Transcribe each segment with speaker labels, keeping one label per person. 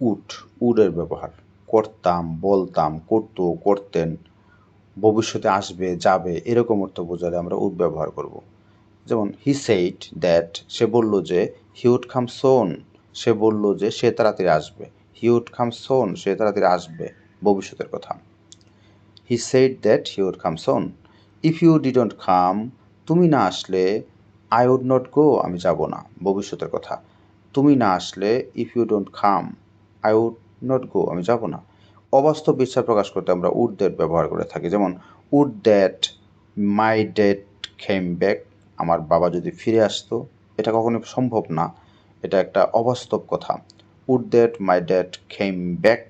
Speaker 1: Would উডের ব্যবহার। করতাম, বলতাম, করতো, করতেন, ভবিষ্যতে আসবে, যাবে, এরকম অর্থ বোঝালে আমরা উড ব্যবহার করব। যেমন হি সেইট দ্যাট সে বলল যে হি উড কাম সোন সে বলল যে, সে তাড়াতাড়ি আসবে। হি উড কাম সোন সে তাড়াতাড়ি আসবে, ভবিষ্যতের কথা। He said that he would come soon if you didn't come তুমি না আসলে আই উড নট গো আমি যাব না, ভবিষ্যতের কথা। তুমি না আসলে if you don't come I would not go আমি যাব না। অবাস্তব ইচ্ছা প্রকাশ করতে আমরা উড দ্যাট ব্যবহার করে থাকি। যেমন would that my dad came back আমার বাবা যদি ফিরে আসতো, এটা কখনো সম্ভব না। এটা একটা অবাস্তব কথা। Would that my dad came back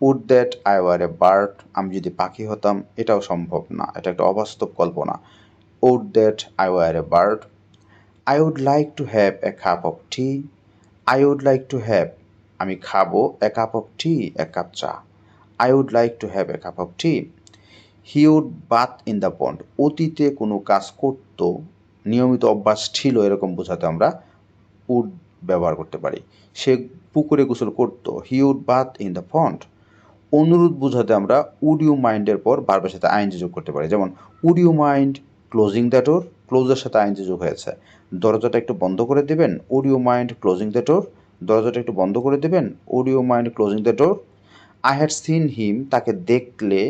Speaker 1: would that I were a bird আমি যদি পাখি হতাম, এটাও সম্ভব না। এটা একটা অবাস্তব কল্পনা। Would that I were a bird I would like to have a cup of tea I would like to have আমি খাব এ কাপ অফ টি এক কাপ চা। I would like to have a cup of tea he would bath in the pond অতীতে কোনো কাজ করতো, নিয়মিত অভ্যাস ছিল এরকম বোঝাতে আমরা উড ব্যবহার করতে পারি। সে পুকুরে গোসল করতো। He would bath in the pond অনুরোধ বোঝাতে আমরা উড ইউ মাইন্ডের পর বারবার সাথে আইনজি যোগ করতে পারি। যেমন would you mind closing the door ক্লোজের সাথে আইনজি যোগ হয়েছে। দরজাটা একটু বন্ধ করে দেবেন। Would you mind closing the door দরজাটা একটু বন্ধ করে দেবেন। You mind closing the door I had seen him তাকে দেখলে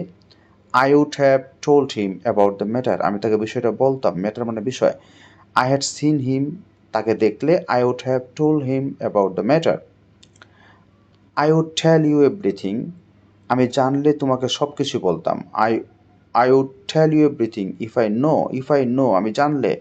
Speaker 1: I would have told him about the matter আমি তাকে বিষয়টা বলতাম ম্যাটার মানে বিষয়। আই হ্যাড সিন হিম তাকে দেখলে I would have told him about the matter I would tell you everything আমি জানলে তোমাকে সব কিছু বলতাম। I I would tell you everything if I know if I know আমি জানলে